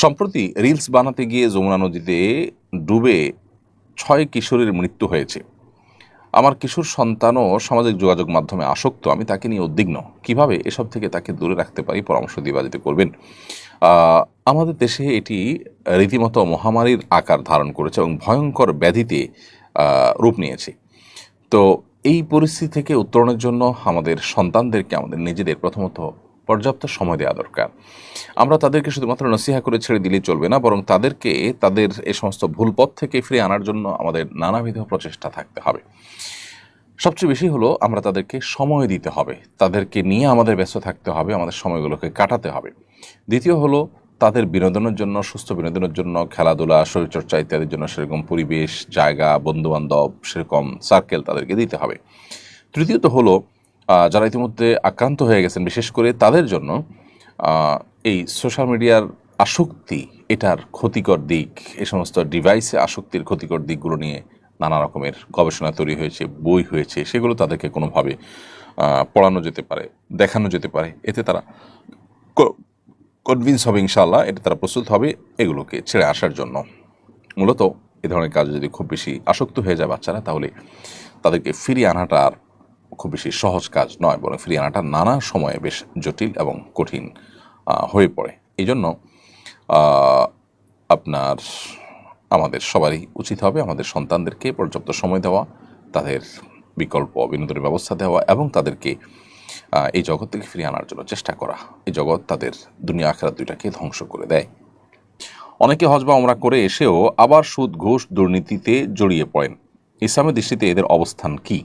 সম্প্রতি রিলস বানাতে গিয়ে যমুনা নদীতে ডুবে ছয় কিশোরের মৃত্যু হয়েছে। আমার কিশোর সন্তানও সামাজিক যোগাযোগ মাধ্যমে আসক্ত, আমি তাকে নিয়ে উদ্বিগ্ন। কীভাবে এসব থেকে তাকে দূরে রাখতে পারি, পরামর্শ দিবাদিতে করবেন? আমাদের দেশে এটি রীতিমতো মহামারীর আকার ধারণ করেছে এবং ভয়ঙ্কর ব্যাধিতে রূপ নিয়েছে। তো এই পরিস্থিতি থেকে উত্তরণের জন্য আমাদের সন্তানদেরকে, আমাদের নিজেদের প্রথমত পর্যাপ্ত সময় দেওয়া দরকার। আমরা তাদেরকে শুধুমাত্র নসিহা করে ছেড়ে দিলেই চলবে না, বরং তাদেরকে তাদের এ সমস্ত ভুল পথ থেকে ফিরে আনার জন্য আমাদের নানাবিধ প্রচেষ্টা থাকতে হবে। সবচেয়ে বেশি হলো আমরা তাদেরকে সময় দিতে হবে, তাদেরকে নিয়ে আমাদের ব্যস্ত থাকতে হবে, আমাদের সময়গুলোকে কাটাতে হবে। দ্বিতীয় হলো তাদের বিনোদনের জন্য, সুস্থ বিনোদনের জন্য, খেলাধুলা, শরীরচর্চা ইত্যাদির জন্য সেরকম পরিবেশ, জায়গা, বন্ধুবান্ধব, সেরকম সার্কেল তাদেরকে দিতে হবে। তৃতীয়ত হলো যারা ইতিমধ্যে আক্রান্ত হয়ে গেছেন, বিশেষ করে তাদের জন্য এই সোশ্যাল মিডিয়ার আসক্তি, এটার ক্ষতিকর দিক, এ সমস্ত ডিভাইসে আসক্তির ক্ষতিকর দিকগুলো নিয়ে নানা রকমের গবেষণা তৈরি হয়েছে, বই হয়েছে, সেগুলো তাদেরকে কোনোভাবে পড়ানো যেতে পারে, দেখানো যেতে পারে। এতে তারা কনভিন্স হবে ইনশাল্লাহ এটা তারা প্রস্তুত হবে এগুলোকে ছেড়ে আসার জন্য। মূলত এ ধরনের কাজ যদি খুব বেশি আসক্ত হয়ে যায় বাচ্চারা, তাহলে তাদেরকে ফিরিয়ে আনাটা আর খুব বেশি সহজ কাজ নয়, বরং ফিরিয়ে আনাটা নানা সময়ে বেশ জটিল এবং কঠিন হয়ে পড়ে। এই জন্য আপনার, আমাদের সবারই উচিত হবে, আমাদের সন্তানদেরকে পর্যাপ্ত সময় দেওয়া, তাদের বিকল্প বিনোদনের ব্যবস্থা দেওয়া এবং তাদেরকে এই জগৎ থেকে ফিরিয়ে আনার জন্য চেষ্টা করা। এই জগৎ তাদের দুনিয়া আখেরাত দুইটাকে ধ্বংস করে দেয়। অনেকে হজ বা ওমরা করে এসেও আবার সুদ, ঘুষ, দুর্নীতিতে জড়িয়ে পড়েন। ইসলামের দৃষ্টিতে এদের অবস্থান কি?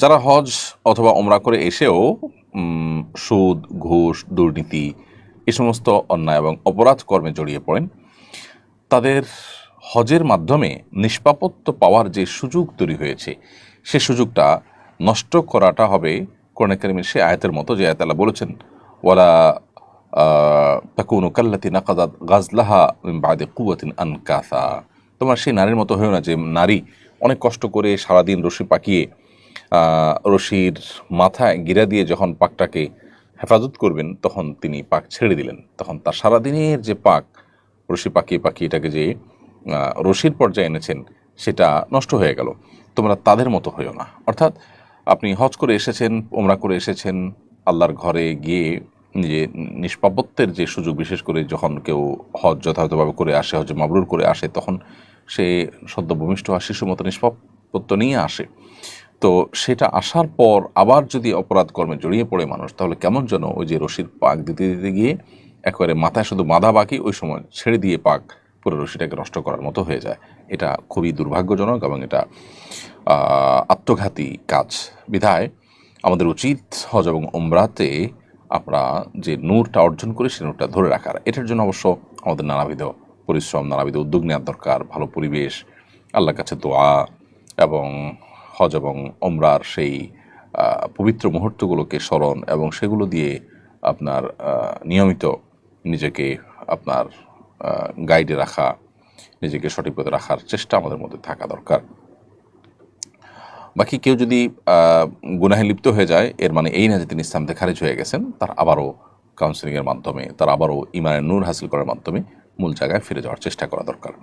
যারা হজ অথবা ওমরা করে এসেও সুদ, ঘুষ, দুর্নীতি, এ সমস্ত অন্যায় এবং অপরাধ কর্মে জড়িয়ে পড়েন, তাদের হজের মাধ্যমে নিষ্পাপত্য পাওয়ার যে সুযোগ তৈরি হয়েছে, সে সুযোগটা নষ্ট করাটা হবে কোরআন কারিমের সে আয়াতের মতো যে আয়তালা বলেছেন, ওয়ালা তাকুনু কাল্লাতি নাকাদাত গাজলাহা বাদে কুয়াতিন আনকাসা। তোমার সেই নারীর মতো হয়েও না যে নারী অনেক কষ্ট করে সারাদিন রশি পাকিয়ে রশির মাথায় গিরা দিয়ে যখন পাকটাকে হেফাজত করবেন, তখন তিনি পাক ছেড়ে দিলেন। তখন তার সারাদিনের যে পাক, রশি পাকিয়ে পাকিয়ে এটাকে যে রশির পর্যায়ে এনেছেন, সেটা নষ্ট হয়ে গেল। তোমরা তাদের মতো হইও না। অর্থাৎ আপনি হজ করে এসেছেন ওমরা করে এসেছেন, আল্লাহর ঘরে গিয়ে যে নিষ্পাপত্যের যে সুযোগ, বিশেষ করে যখন কেউ হজ যথাযথভাবে করে আসে, হজ মাবরুর করে আসে, তখন সে সদ্য ভূমিষ্ঠ আর শিশুর মতো নিষ্পাপত্য নিয়ে আসে। তো সেটা আসার পর আবার যদি অপরাধ কর্মে জড়িয়ে পড়ে মানুষ, তাহলে কেমন যেন ওই যে রশির পাক দিতে দিতে গিয়ে একবারে মাথায় শুধু বাঁধা বাকি ওই সময় ছেড়ে দিয়ে পাক পুরো রশিটাকে নষ্ট করার মতো হয়ে যায়। এটা খুবই দুর্ভাগ্যজনক এবং এটা আত্মঘাতী কাজ। বিধায় আমাদের উচিত হজ এবং ওমরাতে আমরা যে নূরটা অর্জন করি সে নূরটা ধরে রাখার। এটার জন্য অবশ্য আমাদের নানাবিধ পরিশ্রম, নানাবিধ উদ্যোগ নেওয়ার দরকার, ভালো পরিবেশ, আল্লাহর কাছে দোয়া এবং হজ এবং ওমরার সেই পবিত্র মুহূর্তগুলোকে স্মরণ এবং সেগুলো দিয়ে আপনার নিয়মিত নিজেকে আপনার গাইডে রাখা, নিজেকে সঠিক পথে রাখার চেষ্টা আমাদের মধ্যে থাকা দরকার। বাকি কেউ যদি গুনাহে লিপ্ত হয়ে যায়, এর মানে এই না যে তিনি ইসলাম থেকে খারিজ হয়ে গেছেন, তার আবারও কাউন্সিলিংয়ের মাধ্যমে, তার আবারও ইমানের নূর হাসিল করার মাধ্যমে মূল জায়গায় ফিরে যাওয়ার চেষ্টা করা দরকার।